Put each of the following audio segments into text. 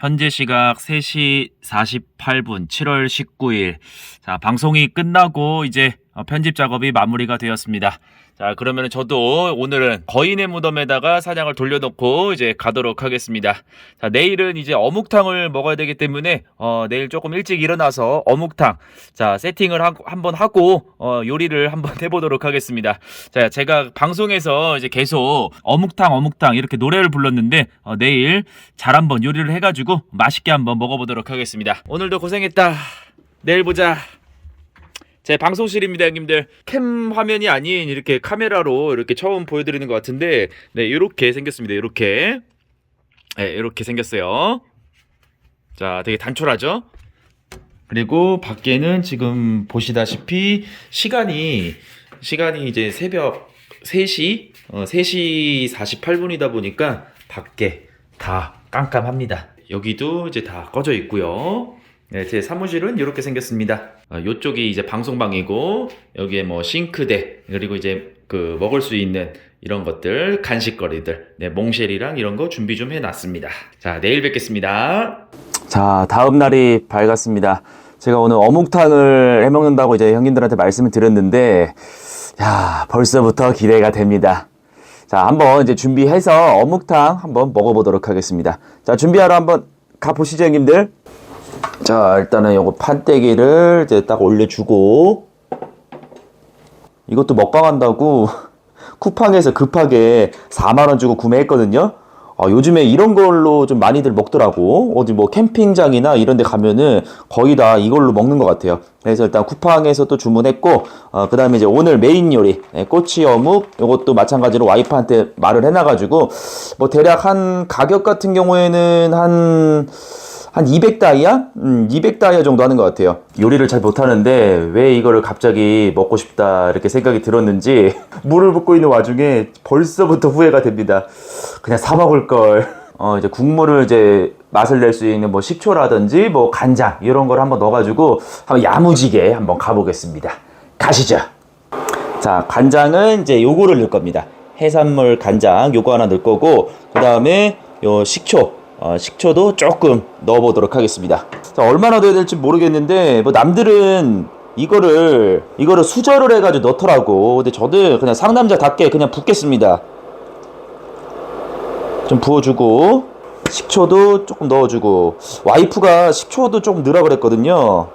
현재 시각 3시 48분 7월 19일. 자, 방송이 끝나고 이제 어, 편집 작업이 마무리가 되었습니다. 자, 그러면 저도 오늘은 거인의 무덤에다가 사냥을 돌려놓고 이제 가도록 하겠습니다. 자, 내일은 이제 어묵탕을 먹어야 되기 때문에 어, 내일 조금 일찍 일어나서 어묵탕 자, 세팅을 하, 한번 하고 어, 요리를 한번 해보도록 하겠습니다. 자, 제가 방송에서 이제 계속 어묵탕 어묵탕 이렇게 노래를 불렀는데 어, 내일 잘 한번 요리를 해가지고 맛있게 한번 먹어보도록 하겠습니다. 오늘도 고생했다. 내일 보자. 제 방송실입니다, 형님들. 캠 화면이 아닌 이렇게 카메라로 이렇게 처음 보여드리는 것 같은데, 네, 이렇게 생겼습니다. 이렇게. 네, 이렇게 생겼어요. 자, 되게 단촐하죠? 그리고 밖에는 지금 보시다시피 시간이 시간이 이제 새벽 3시 어, 3시 48분이다 보니까 밖에 다 깜깜합니다. 여기도 이제 다 꺼져 있고요. 네, 제 사무실은 이렇게 생겼습니다. 어, 이쪽이 이제 방송방이고 여기에 뭐 싱크대 그리고 이제 그 먹을 수 있는 이런 것들 간식거리들 네, 몽쉘이랑 이런 거 준비 좀 해놨습니다. 자 내일 뵙겠습니다. 자, 다음 날이 밝았습니다. 제가 오늘 어묵탕을 해먹는다고 이제 형님들한테 말씀을 드렸는데, 야, 벌써부터 기대가 됩니다. 자, 한번 이제 준비해서 어묵탕 한번 먹어보도록 하겠습니다. 자, 준비하러 한번 가보시죠, 형님들. 자, 일단은 요거 판때기를 이제 딱 올려주고, 이것도 먹방한다고 쿠팡에서 급하게 4만원 주고 구매했거든요. 아, 요즘에 이런 걸로 좀 많이들 먹더라고. 어디 뭐 캠핑장이나 이런 데 가면은 거의 다 이걸로 먹는 것 같아요. 그래서 일단 쿠팡에서 또 주문했고, 어, 그 다음에 이제 오늘 메인 요리, 네, 꼬치 어묵, 요것도 마찬가지로 와이프한테 말을 해놔가지고, 뭐 대략 한 가격 같은 경우에는 한, 한 200다이아? 음, 200다이아 정도 하는 것 같아요. 요리를 잘 못하는데 왜 이거를 갑자기 먹고 싶다 이렇게 생각이 들었는지 물을 붓고 있는 와중에 벌써부터 후회가 됩니다. 그냥 사 먹을 걸. 어, 이제 국물을 이제 맛을 낼 수 있는 뭐 식초라든지 뭐 간장 이런 걸 한번 넣어가지고 한번 야무지게 한번 가보겠습니다. 가시죠. 자, 간장은 이제 요거를 넣을 겁니다. 해산물 간장 요거 하나 넣을 거고 그 다음에 요 식초 어, 식초도 조금 넣어보도록 하겠습니다. 자, 얼마나 넣어야 될지 모르겠는데 뭐 남들은 이거를 이거를 수저를 해가지고 넣더라고. 근데 저도 그냥 상남자답게 그냥 붓겠습니다. 좀 부어주고 식초도 조금 넣어주고 와이프가 식초도 조금 넣으라 그랬거든요.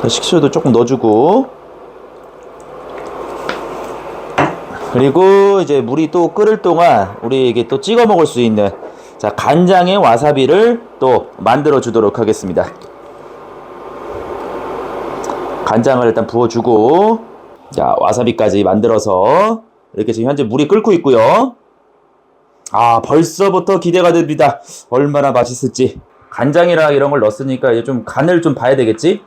자, 식초도 조금 넣어주고 그리고 이제 물이 또 끓을 동안 우리에게 또 찍어 먹을 수 있는 자 간장에 와사비를 또 만들어 주도록 하겠습니다. 간장을 일단 부어주고 자 와사비까지 만들어서 이렇게 지금 현재 물이 끓고 있고요. 아 벌써부터 기대가 됩니다. 얼마나 맛있을지 간장이랑 이런 걸 넣었으니까 이제 좀 간을 좀 봐야 되겠지?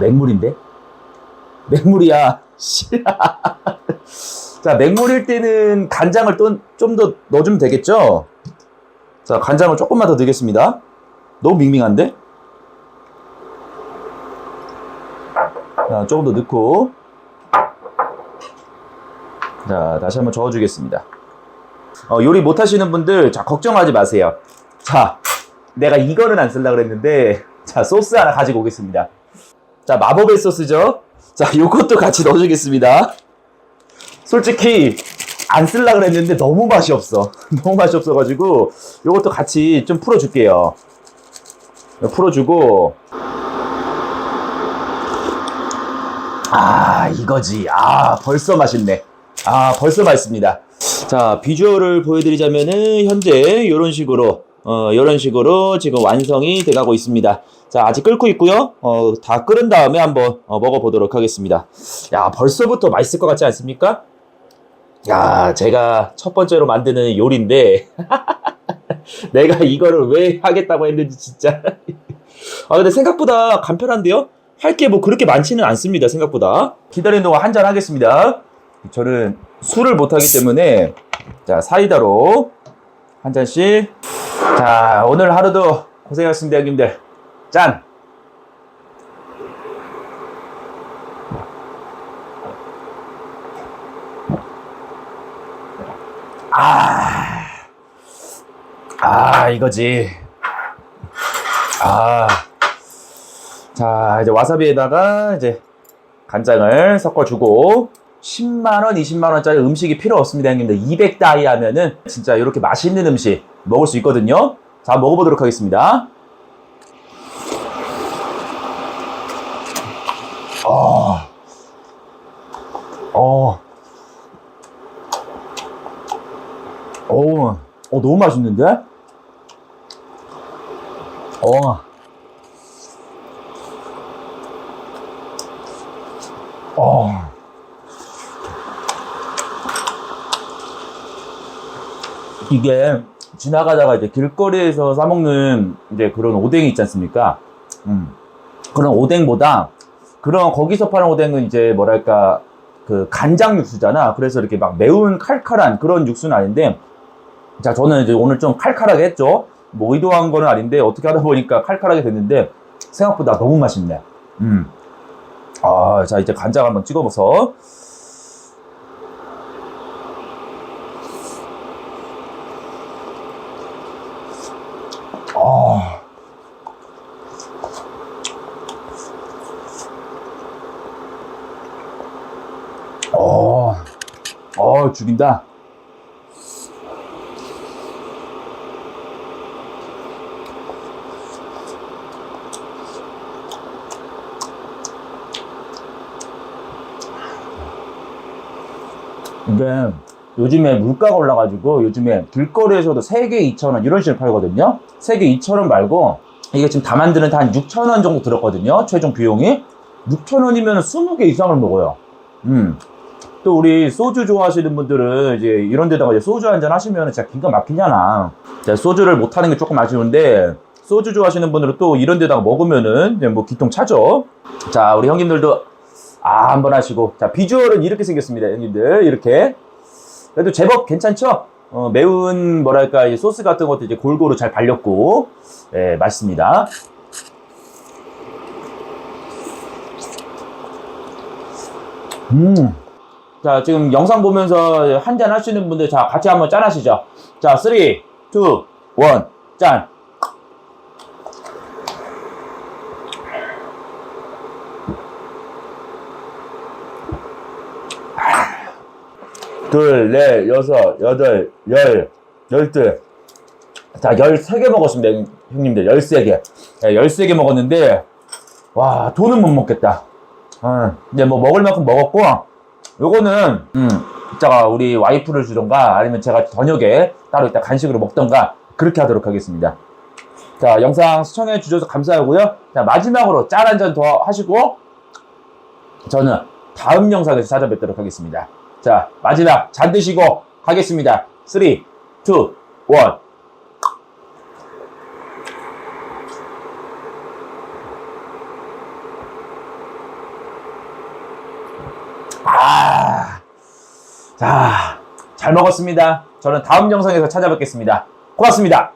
맹물인데? 맹물이야. 자, 맹물일 때는 간장을 좀 더 넣어주면 되겠죠? 자, 간장을 조금만 더 넣겠습니다. 너무 밍밍한데? 자, 조금 더 넣고. 자, 다시 한번 저어주겠습니다. 어, 요리 못하시는 분들, 자, 걱정하지 마세요. 자, 내가 이거는 안 쓸라 그랬는데, 자, 소스 하나 가지고 오겠습니다. 자, 마법의 소스죠? 자, 요것도 같이 넣어주겠습니다. 솔직히, 안 쓸라 그랬는데 너무 맛이 없어. 너무 맛이 없어가지고, 요것도 같이 좀 풀어줄게요. 풀어주고, 아, 이거지. 아, 벌써 맛있네. 아, 벌써 맛있습니다. 자, 비주얼을 보여드리자면은, 현재, 이런 식으로, 어, 이런 식으로 지금 완성이 돼가고 있습니다. 자, 아직 끓고 있고요. 어, 다 끓은 다음에 한번 어, 먹어보도록 하겠습니다. 야, 벌써부터 맛있을 것 같지 않습니까? 야, 제가 첫 번째로 만드는 요리인데, 내가 이거를 왜 하겠다고 했는지 진짜. 아, 근데 생각보다 간편한데요? 할 게 뭐 그렇게 많지는 않습니다, 생각보다. 기다리는 동안 한 잔 하겠습니다. 저는 술을 못하기 때문에, 자, 사이다로 한 잔씩. 자, 오늘 하루도 고생하신 대학님들. 짠! 아, 아, 이거지. 아. 자, 이제 와사비에다가 이제 간장을 섞어주고, 10만 원, 20만 원짜리 음식이 필요 없습니다, 형님들. 200다이 하면은 진짜 이렇게 맛있는 음식 먹을 수 있거든요. 자, 먹어보도록 하겠습니다. 아, 어, 어, 어, 너무 맛있는데? 어. 어. 이게 지나가다가 이제 길거리에서 사 먹는 이제 그런 오뎅이 있지 않습니까? 음. 그런 오뎅보다 그런 거기서 파는 오뎅은 이제 뭐랄까 그 간장 육수잖아. 그래서 이렇게 막 매운 칼칼한 그런 육수는 아닌데 자 저는 이제 오늘 좀 칼칼하게 했죠. 뭐 의도한 거는 아닌데 어떻게 하다 보니까 칼칼하게 됐는데 생각보다 너무 맛있네. 음. 아, 자 이제 간장 한번 찍어봐서 아. 어, 어, 죽인다. 이게 요즘에 물가가 올라가지고 요즘에 길거리에서도 3개 2,000원 이런 식으로 팔거든요. 3개 2,000원 말고 이게 지금 다 만드는 데 한 6,000원 정도 들었거든요. 최종 비용이. 6,000원이면 20개 이상을 먹어요. 음. 또 우리 소주 좋아하시는 분들은 이제 이런 데다가 이제 소주 한 잔 하시면 진짜 기가 막히잖아. 자, 소주를 못 하는 게 조금 아쉬운데 소주 좋아하시는 분들은 또 이런 데다가 먹으면은 뭐 기통 차죠. 자, 우리 형님들도 아, 한번 하시고. 자, 비주얼은 이렇게 생겼습니다, 형님들. 이렇게. 그래도 제법 괜찮죠? 어, 매운, 뭐랄까, 이 소스 같은 것도 이제 골고루 잘 발렸고, 예, 맛있습니다. 음. 자, 지금 영상 보면서 한 잔 하시는 분들, 자, 같이 한번 짠 하시죠. 자, 3, 2, 1, 짠. 둘, 넷, 여섯, 여덟, 열, 열둘. 자, 열세 개 먹었습니다, 형- 형님들. 열세 개. 네, 열세 개 먹었는데, 와, 돈은 못 먹겠다. 어, 이제 뭐 먹을 만큼 먹었고, 요거는, 음, 이따가 우리 와이프를 주던가, 아니면 제가 저녁에 따로 이따 간식으로 먹던가, 그렇게 하도록 하겠습니다. 자, 영상 시청해 주셔서 감사하고요. 자, 마지막으로 짠한잔 더 하시고, 저는 다음 영상에서 찾아뵙도록 하겠습니다. 자, 마지막 잔 드시고 가겠습니다. 3, 2, 1. 아, 자, 잘 먹었습니다. 저는 다음 영상에서 찾아뵙겠습니다. 고맙습니다.